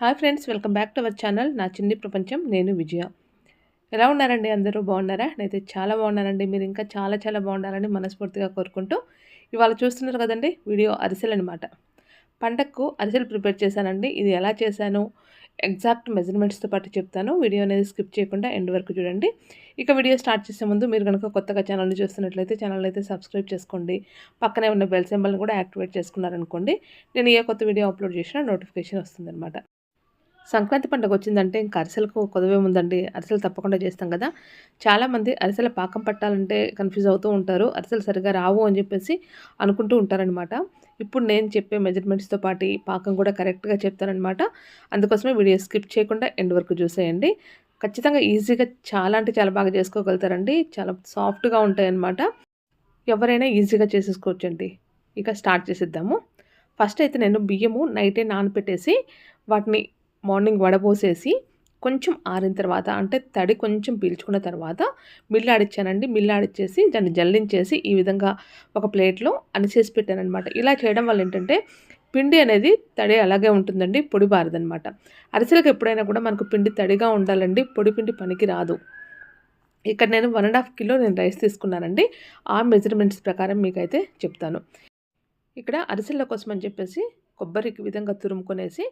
Hi friends welcome back to our channel. నా చిన్ని ప్రపంచం నేను విజయ. ఎలా ఉన్నారండి? అందరూ బాగున్నారా? నేనైతే చాలా బాగున్నానండి. మీరు ఇంకా చాలా చాలా బాగుండాలని మనస్ఫూర్తిగా కోరుకుంటూ ఇవాళ చూస్తున్నారు కదండి వీడియో అరిసెలు అనమాట పండగకు అరిసెలు ప్రిపేర్ చేశానండి. ఇది ఎలా చేశాను ఎగ్జాక్ట్ మెజర్మెంట్స్తో పాటు చెప్తాను. వీడియో అనేది స్కిప్ చేయకుండా ఎండ్ వరకు చూడండి. ఇక వీడియో స్టార్ట్ చేసే ముందు మీరు కనుక కొత్తగా ఛానల్ని చూస్తున్నట్లయితే ఛానల్ అయితే సబ్స్క్రైబ్ చేసుకోండి. పక్కనే ఉన్న బెల్ సింబల్ని కూడా యాక్టివేట్ చేసుకున్నారనుకోండి నేను ఏ కొత్త వీడియో అప్లోడ్ చేసినా నోటిఫికేషన్ వస్తుందన్నమాట. సంక్రాంతి పండుగ వచ్చిందంటే ఇంకా అరిసెలకు కొదవే ఉందండి అరిసెలు తప్పకుండా చేస్తాం కదా. చాలామంది అరిసెల పాకం పట్టాలంటే కన్ఫ్యూజ్ అవుతూ ఉంటారు. అరిసెలు సరిగా రావు అని చెప్పేసి అనుకుంటూ ఉంటారనమాట ఇప్పుడు నేను చెప్పే మెజర్మెంట్స్తో పాటు పాకం కూడా కరెక్ట్గా చెప్తానమాట అందుకోసమే వీడియో స్కిప్ చేయకుండా ఎండ్ వరకు చూసేయండి. ఖచ్చితంగా ఈజీగా చాలా అంటే చాలా బాగా చేసుకోగలుగుతారండి. చాలా సాఫ్ట్గా ఉంటాయన్నమాట. ఎవరైనా ఈజీగా చేసేసుకోవచ్చండి. ఇక స్టార్ట్ చేసేద్దాము. ఫస్ట్ అయితే నేను బియ్యము నైటే నానపెట్టేసి వాటిని మార్నింగ్ వడపోసేసి కొంచెం ఆరిన తర్వాత అంటే తడి కొంచెం పీల్చుకున్న తర్వాత మిల్లాడిచ్చానండి. మిల్లాడిచ్చేసి దాన్ని జల్లించేసి ఈ విధంగా ఒక ప్లేట్లో అనిచేసి పెట్టాను అనమాట ఇలా చేయడం వల్ల ఏంటంటే పిండి అనేది తడి అలాగే ఉంటుందండి పొడి బారదనమాట అరిసెలకు ఎప్పుడైనా కూడా మనకు పిండి తడిగా ఉండాలండి పొడి పిండి పనికి రాదు. ఇక్కడ నేను వన్ అండ్ హాఫ్ కిలో నేను రైస్ తీసుకున్నానండి. ఆ మెజర్మెంట్స్ ప్రకారం మీకైతే చెప్తాను. ఇక్కడ అరిసెల కోసం అని చెప్పేసి కొబ్బరి విధంగా తురుముకొనేసి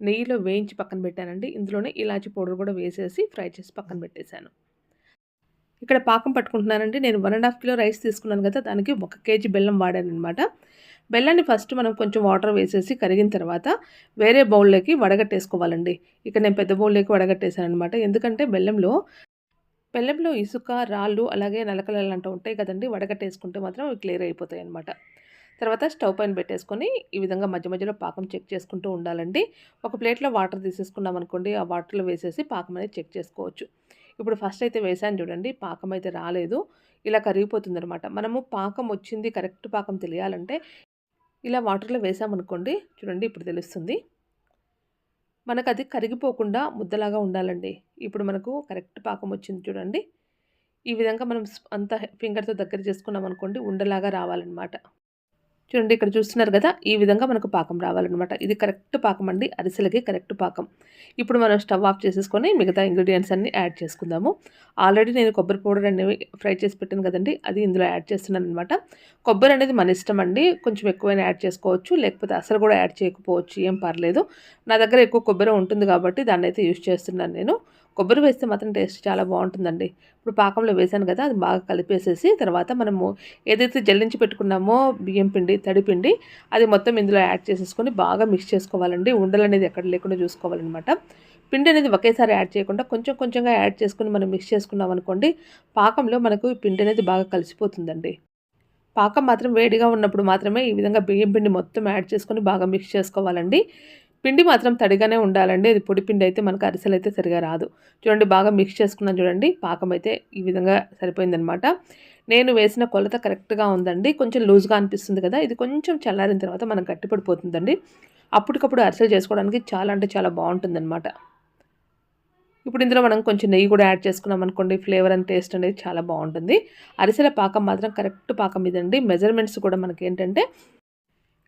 నెయ్యిలో వేయించి పక్కన పెట్టానండి. ఇందులోనే ఇలాచి పౌడర్ కూడా వేసేసి ఫ్రై చేసి పక్కన పెట్టేశాను. ఇక్కడ పాకం పట్టుకుంటున్నానండి. నేను one and half kilo rice తీసుకున్నాను కదా దానికి ఒక కేజీ బెల్లం వాడాను అనమాట బెల్లాన్ని ఫస్ట్ మనం కొంచెం వాటర్ వేసేసి కరిగిన తర్వాత వేరే బౌల్లోకి వడగట్టేసుకోవాలండి. ఇక్కడ నేను పెద్ద బౌల్లోకి వడగట్టేశాను అనమాట ఎందుకంటే బెల్లంలో బెల్లంలో ఇసుక రాళ్ళు అలాగే నలకలు అలాంటివి ఉంటాయి కదండి వడగట్టేసుకుంటే మాత్రం క్లియర్ అయిపోతాయి అనమాట తర్వాత స్టవ్ పైన పెట్టేసుకొని ఈ విధంగా మధ్య మధ్యలో పాకం చెక్ చేసుకుంటూ ఉండాలండి. ఒక ప్లేట్లో వాటర్ తీసేసుకున్నాం అనుకోండి ఆ వాటర్లో వేసేసి పాకం అనేది చెక్ చేసుకోవచ్చు. ఇప్పుడు ఫస్ట్ అయితే వేసాను చూడండి పాకం అయితే రాలేదు. ఇలా కరిగిపోతుంది అనమాట మనము పాకం వచ్చింది కరెక్ట్ పాకం తెలియాలంటే ఇలా వాటర్లో వేసామనుకోండి చూడండి ఇప్పుడు తెలుస్తుంది. మనకు అది కరిగిపోకుండా ముద్దలాగా ఉండాలండి. ఇప్పుడు మనకు కరెక్ట్ పాకం వచ్చింది చూడండి. ఈ విధంగా మనం అంత ఫింగర్తో దగ్గర చేసుకున్నాం అనుకోండి ఉండలాగా రావాలన్నమాట. చూడండి ఇక్కడ చూస్తున్నారు కదా ఈ విధంగా మనకు పాకం రావాలన్నమాట. ఇది కరెక్ట్ పాకం అండి అరిసెలకి కరెక్ట్ పాకం. ఇప్పుడు మనం స్టవ్ ఆఫ్ చేసేసుకొని మిగతా ఇంగ్రీడియంట్స్ అన్ని యాడ్ చేసుకుందాము. ఆల్రెడీ నేను కొబ్బరి పౌడర్ అనేవి ఫ్రై చేసి పెట్టాను కదండి అది ఇందులో యాడ్ చేస్తున్నాను అనమాట కొబ్బరి అనేది మన ఇష్టం అండి కొంచెం ఎక్కువైనా యాడ్ చేసుకోవచ్చు లేకపోతే అసలు కూడా యాడ్ చేయకపోవచ్చు ఏం పర్లేదు. నా దగ్గర ఎక్కువ కొబ్బరి ఉంటుంది కాబట్టి దాన్ని అయితే యూజ్ చేస్తున్నాను నేను. కొబ్బరి వేస్తే మాత్రం టేస్ట్ చాలా బాగుంటుందండి. ఇప్పుడు పాకంలో వేసాను కదా అది బాగా కలిపేసేసి తర్వాత మనము ఏదైతే జల్లించి పెట్టుకున్నామో బియ్యం పిండి తడిపిండి అది మొత్తం ఇందులో యాడ్ చేసేసుకొని బాగా మిక్స్ చేసుకోవాలండి. ఉండలు అనేది ఎక్కడ లేకుండా చూసుకోవాలన్నమాట. పిండి అనేది ఒకేసారి యాడ్ చేయకుండా కొంచెం కొంచెంగా యాడ్ చేసుకుని మనం మిక్స్ చేసుకున్నాం అనుకోండి పాకంలో మనకు పిండి అనేది బాగా కలిసిపోతుందండి. పాకం మాత్రం వేడిగా ఉన్నప్పుడు మాత్రమే ఈ విధంగా బియ్యం పిండి మొత్తం యాడ్ చేసుకొని బాగా మిక్స్ చేసుకోవాలండి. పిండి మాత్రం తడిగానే ఉండాలండి. అది పొడి పిండి అయితే మనకు అరిసెలు అయితే సరిగా రాదు. చూడండి బాగా మిక్స్ చేసుకున్నాను చూడండి పాకం అయితే ఈ విధంగా సరిపోయిందనమాట నేను వేసిన కొలత కరెక్ట్గా ఉందండి. కొంచెం లూజ్గా అనిపిస్తుంది కదా ఇది కొంచెం చల్లారిన తర్వాత మనకు గట్టిపడిపోతుందండి. అప్పటికప్పుడు అరిసెలు చేసుకోవడానికి చాలా అంటే చాలా బాగుంటుందన్నమాట. ఇప్పుడు ఇందులో మనం కొంచెం నెయ్యి కూడా యాడ్ చేసుకున్నాం అనుకోండి ఫ్లేవర్ అండ్ టేస్ట్ అనేది చాలా బాగుంటుంది. అరిసెల పాకం మాత్రం కరెక్ట్ పాకం ఇదండి. మెజర్మెంట్స్ కూడా మనకి ఏంటంటే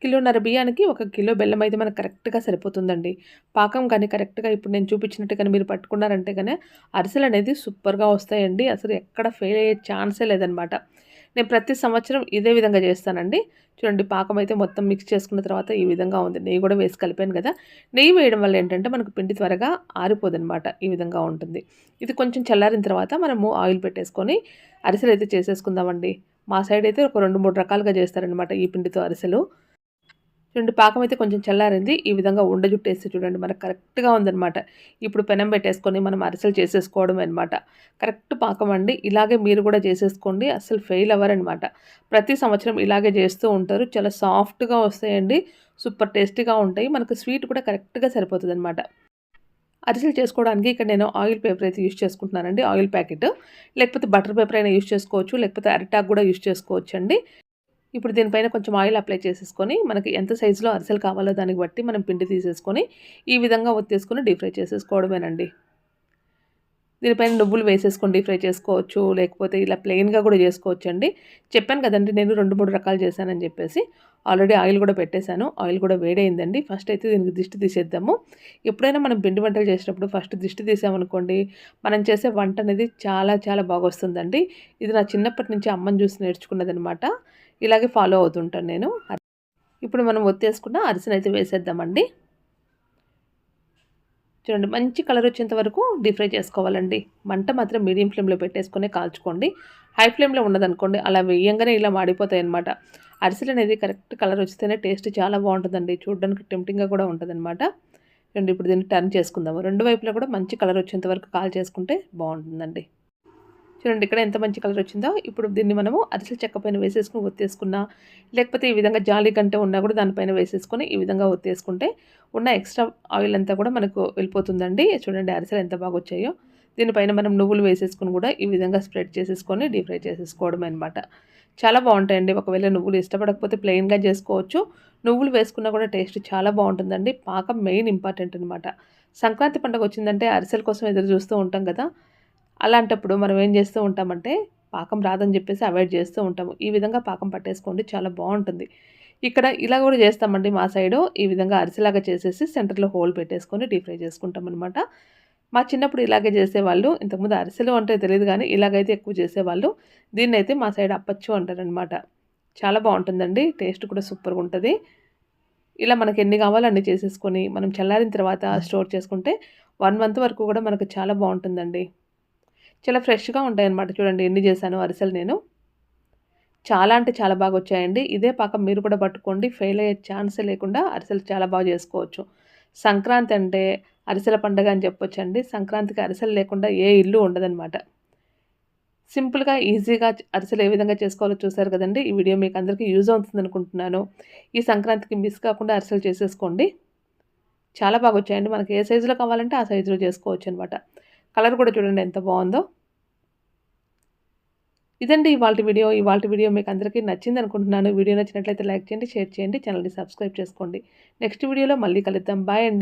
కిలోన్నర బియ్యానికి ఒక కిలో బెల్లం అయితే మనకు కరెక్ట్గా సరిపోతుందండి. పాకం కానీ కరెక్ట్గా ఇప్పుడు నేను చూపించినట్టు కానీ మీరు పట్టుకున్నారంటే కానీ అరిసెలు అనేది సూపర్గా వస్తాయండి. అసలు ఎక్కడ ఫెయిల్ అయ్యే ఛాన్సే లేదనమాట. నేను ప్రతి సంవత్సరం ఇదే విధంగా చేస్తానండి. చూడండి పాకం అయితే మొత్తం మిక్స్ చేసుకున్న తర్వాత ఈ విధంగా ఉంది. నెయ్యి కూడా వేసి కలిపాను కదా. నెయ్యి వేయడం వల్ల ఏంటంటే మనకు పిండి త్వరగా ఆరిపోదనమాట. ఈ విధంగా ఉంటుంది. ఇది కొంచెం చల్లారిన తర్వాత మనము ఆయిల్ పెట్టేసుకొని అరిసెలు అయితే చేసేసుకుందామండి. మా సైడ్ అయితే ఒక రెండు మూడు రకాలుగా చేస్తారనమాట ఈ పిండితో అరిసెలు. చూడండి పాకం అయితే కొంచెం చల్లారింది. ఈ విధంగా ఉండ జుట్టేస్తే చూడండి మనకు కరెక్ట్గా ఉందనమాట ఇప్పుడు పెనం పెట్టేసుకొని మనం అరిసెలు చేసేసుకోవడం అనమాట కరెక్ట్ పాకం అండి. ఇలాగే మీరు కూడా చేసేసుకోండి. అసలు ఫెయిల్ అవ్వరనమాట ప్రతి సంవత్సరం ఇలాగే చేస్తూ ఉంటారు. చాలా సాఫ్ట్గా వస్తాయండి. సూపర్ టేస్టీగా ఉంటాయి. మనకు స్వీట్ కూడా కరెక్ట్గా సరిపోతుంది అనమాట అరిసెలు చేసుకోవడానికి ఇక్కడ నేను ఆయిల్ పేపర్ అయితే యూజ్ చేసుకుంటున్నానండి. Oil packet. లేకపోతే బటర్ పేపర్ అయినా యూజ్ చేసుకోవచ్చు. లేకపోతే అరిటాక్ కూడా యూజ్ చేసుకోవచ్చు అండి ఇప్పుడు దీనిపైన కొంచెం ఆయిల్ అప్లై చేసేసుకొని మనకి ఎంత సైజులో అరిసెలు కావాలో దానికి బట్టి మనం పిండి తీసేసుకొని ఈ విధంగా ఒత్తేసుకొని డీప్ ఫ్రై చేసేసుకోవడమేనండి. దీనిపైన నువ్వులు వేసేసుకొని ఫ్రై చేసుకోవచ్చు లేకపోతే ఇలా ప్లెయిన్గా కూడా చేసుకోవచ్చు అండి చెప్పాను కదండి నేను రెండు మూడు రకాలు చేశానని చెప్పేసి ఆల్రెడీ ఆయిల్ కూడా పెట్టేశాను. ఆయిల్ కూడా వేడైందండి. ఫస్ట్ అయితే దీనికి దిష్టి తీసేద్దాము. ఎప్పుడైనా మనం పిండి వంటలు చేసినప్పుడు ఫస్ట్ దిష్టి తీసామనుకోండి మనం చేసే వంట అనేది చాలా చాలా బాగా వస్తుందండి. ఇది నా చిన్నప్పటి నుంచి అమ్మని చూసి నేర్చుకున్నదనమాట ఇలాగే ఫాలో అవుతుంటాను నేను. ఇప్పుడు మనం ఒత్తేసుకున్న అరిసెను అయితే వేసేద్దామండి. చూడండి మంచి కలర్ వచ్చేంత వరకు డీప్ ఫ్రై చేసుకోవాలండి. మంట మాత్రం మీడియం ఫ్లేమ్లో పెట్టేసుకొని కాల్చుకోండి. హై ఫ్లేమ్లో ఉండదనుకోండి అలా వేయంగానే ఇలా మాడిపోతాయి అనమాట అరిసెలు అనేది కరెక్ట్ కలర్ వస్తేనే టేస్ట్ చాలా బాగుంటుందండి. చూడడానికి టెంప్టింగ్గా కూడా ఉంటుందన్నమాట. చూడండి ఇప్పుడు దీన్ని టర్న్ చేసుకుందాము. రెండు వైపులా కూడా మంచి కలర్ వచ్చేంత వరకు కాల్ చేసుకుంటే బాగుంటుందండి. చూడండి ఇక్కడ ఎంత మంచి కలర్ వచ్చిందో. ఇప్పుడు దీన్ని మనము అరిసెల చెక్క పైన వేసేసుకుని ఒత్తేసుకున్నా లేకపోతే ఈ విధంగా జాలి కంటే ఉన్నా కూడా దానిపైన వేసేసుకొని ఈ విధంగా ఒత్తేసుకుంటే ఉన్న ఎక్స్ట్రా ఆయిల్ అంతా కూడా మనకు వెళ్ళిపోతుందండి. చూడండి అరిసెలు ఎంత బాగా వచ్చాయో. దీనిపైన మనం నువ్వులు వేసేసుకుని కూడా ఈ విధంగా స్ప్రెడ్ చేసేసుకొని డీప్ ఫ్రై చేసేసుకోవడం అనమాట చాలా బాగుంటాయండి. ఒకవేళ నువ్వులు ఇష్టపడకపోతే ప్లెయిన్గా చేసుకోవచ్చు. నువ్వులు వేసుకున్నా కూడా టేస్ట్ చాలా బాగుంటుందండి. పాకం మెయిన్ ఇంపార్టెంట్ అనమాట సంక్రాంతి పండుగ వచ్చిందంటే అరిసెల కోసం ఎదురు చూస్తూ ఉంటాం కదా. అలాంటప్పుడు మనం ఏం చేస్తూ ఉంటామంటే పాకం రాదని చెప్పేసి అవాయిడ్ చేస్తూ ఉంటాము. ఈ విధంగా పాకం పట్టేసుకోండి చాలా బాగుంటుంది. ఇక్కడ ఇలా కూడా చేస్తామండి మా సైడు. ఈ విధంగా అరిసెలాగా చేసేసి సెంటర్లో హోల్ పెట్టేసుకొని డీప్ ఫ్రై చేసుకుంటాం అనమాట మా చిన్నప్పుడు ఇలాగే చేసేవాళ్ళు. ఇంతకుముందు అరిసెలు అంటే తెలియదు కానీ ఇలాగైతే ఎక్కువ చేసేవాళ్ళు. దీన్ని అయితే మా సైడ్ అప్పచ్చు అంటారనమాట చాలా బాగుంటుందండి. టేస్ట్ కూడా సూపర్గా ఉంటుంది. ఇలా మనకి ఎన్ని కావాలో అన్ని చేసేసుకొని మనం చల్లారిన తర్వాత స్టోర్ చేసుకుంటే వన్ మంత్ వరకు కూడా మనకు చాలా బాగుంటుందండి. చాలా ఫ్రెష్గా ఉంటాయి అన్నమాట చూడండి ఎన్ని చేశాను అరిసెలు నేను. చాలా అంటే చాలా బాగా వచ్చాయండి. ఇదే పాకం మీరు కూడా పట్టుకోండి. ఫెయిల్ అయ్యే ఛాన్సే లేకుండా అరిసెలు చాలా బాగా చేసుకోవచ్చు. సంక్రాంతి అంటే అరిసెల పండుగ అని చెప్పొచ్చండి. సంక్రాంతికి అరిసెలు లేకుండా ఏ ఇల్లు ఉండదన్నమాట. సింపుల్గా ఈజీగా అరిసెలు ఏ విధంగా చేసుకోవాలో చూసారు కదండి. ఈ వీడియో మీకు అందరికీ యూజ్ అవుతుంది అనుకుంటున్నాను. ఈ సంక్రాంతికి మిస్ కాకుండా అరిసెలు చేసేసుకోండి. చాలా బాగా వచ్చాయండి. మనకి ఏ సైజులో కావాలంటే ఆ సైజులో చేసుకోవచ్చు అనమాట కలర్ కూడా చూడండి ఎంత బాగుందో. ఇదండి ఇవాళ వీడియో. ఇవాళ వీడియో మీకు అందరికీ నచ్చింది అనుకుంటున్నాను. వీడియో నచ్చినట్లయితే లైక్ చేయండి షేర్ చేయండి ఛానల్ని సబ్స్క్రైబ్ చేసుకోండి. నెక్స్ట్ వీడియోలో మళ్ళీ కలుద్దాం. బాయ్ అండి.